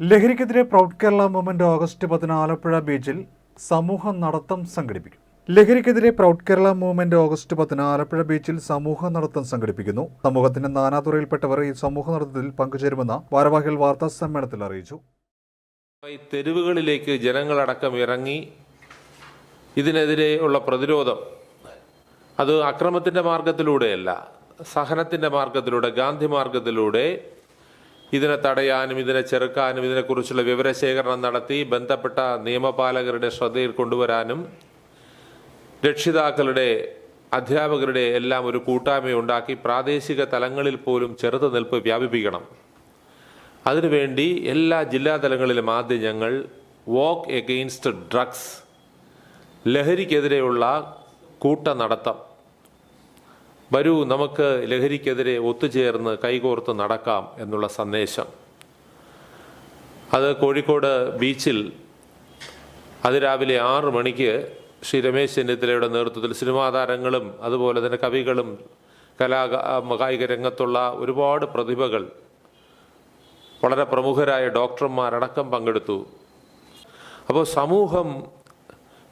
ലഹരിക്കെതിരെ proud Kerala movement August പതിന് ആലപ്പുഴ ബീച്ചിൽ സമൂഹ നടത്തം സംഘടിപ്പിക്കും. ലഹരിക്കെതിരെ പ്രൗഡ് കേരള മൂവ്മെന്റ് ഓഗസ്റ്റ് പതിന് ആലപ്പുഴ ബീച്ചിൽ സമൂഹ നടത്തം സംഘടിപ്പിക്കുന്നു. സമൂഹത്തിന്റെ നാനാതുറയിൽപ്പെട്ടവർ ഈ സമൂഹ നടത്തത്തിൽ പങ്കുചേരുമെന്ന് ഭാരവാഹികൾ വാർത്താ സമ്മേളനത്തിൽ അറിയിച്ചു. ഈ തെരുവുകളിലേക്ക് ജനങ്ങളടക്കം ഇറങ്ങി ഇതിനെതിരെയുള്ള പ്രതിരോധം അത് അക്രമത്തിന്റെ മാർഗത്തിലൂടെയല്ല സഹനത്തിന്റെ മാർഗത്തിലൂടെ ഗാന്ധി മാർഗത്തിലൂടെ ഇതിനെ തടയാനും ഇതിനെ ചെറുക്കാനും ഇതിനെക്കുറിച്ചുള്ള വിവരശേഖരണം നടത്തി ബന്ധപ്പെട്ട നിയമപാലകരുടെ ശ്രദ്ധയിൽ കൊണ്ടുവരാനും രക്ഷിതാക്കളുടെ അധ്യാപകരുടെ എല്ലാം ഒരു കൂട്ടായ്മയുണ്ടാക്കി പ്രാദേശിക തലങ്ങളിൽ പോലും ചെറുത്തുനിൽപ്പ് വ്യാപിപ്പിക്കണം. അതിനുവേണ്ടി എല്ലാ ജില്ലാതലങ്ങളിലും ആദ്യം ഞങ്ങൾ വോക്ക് എഗെയിൻസ്റ്റ് ഡ്രഗ്സ് ലഹരിക്കെതിരെയുള്ള കൂട്ട നടത്തം വരൂ നമുക്ക് ലഹരിക്കെതിരെ ഒത്തുചേർന്ന് കൈകോർത്ത് നടക്കാം എന്നുള്ള സന്ദേശം. അത് കോഴിക്കോട് ബീച്ചിൽ അതിരാവിലെ ആറ് മണിക്ക് ശ്രീ രമേശ് ചെന്നിത്തലയുടെ നേതൃത്വത്തിൽ സിനിമാ താരങ്ങളും അതുപോലെ തന്നെ കവികളും കലാ കായിക രംഗത്തുള്ള ഒരുപാട് പ്രതിഭകൾ വളരെ പ്രമുഖരായ ഡോക്ടർമാരടക്കം പങ്കെടുത്തു. അപ്പോൾ സമൂഹം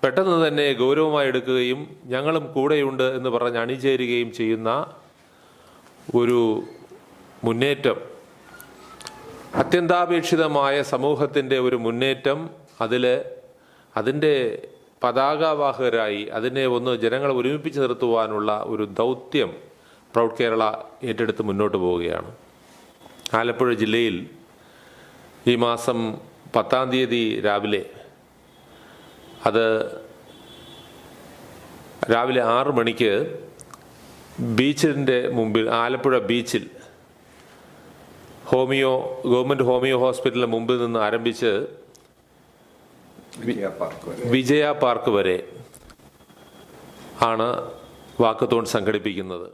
പെട്ടെന്ന് തന്നെ ഗൗരവമായി എടുക്കുകയും ഞങ്ങളും കൂടെയുണ്ട് എന്ന് പറഞ്ഞ് അണിചേരുകയും ചെയ്യുന്ന ഒരു മുന്നേറ്റം. അത്യന്താപേക്ഷിതമായ സമൂഹത്തിന്റെ ഒരു മുന്നേറ്റം. അതിൽ അതിന്റെ പതാകവാഹകരായി അതിനെ ഒന്ന് ജനങ്ങളെ ഒരുമിപ്പിച്ച് നിർത്തുവാനുള്ള ഒരു ദൗത്യം പ്രൗഡ് കേരള ഏറ്റെടുത്ത് മുന്നോട്ട് പോവുകയാണ്. ആലപ്പുഴ ജില്ലയിൽ ഈ മാസം പത്താം തീയതി രാവിലെ അത് രാവിലെ ആറ് മണിക്ക് ബീച്ചിന്റെ മുമ്പിൽ ആലപ്പുഴ ബീച്ചിൽ ഹോമിയോ ഗവൺമെന്റ് ഹോമിയോ ഹോസ്പിറ്റലിന് മുമ്പിൽ നിന്ന് ആരംഭിച്ച് വിജയ പാർക്ക് വരെ ആണ് വാക്കത്തോൺ സംഘടിപ്പിക്കുന്നത്.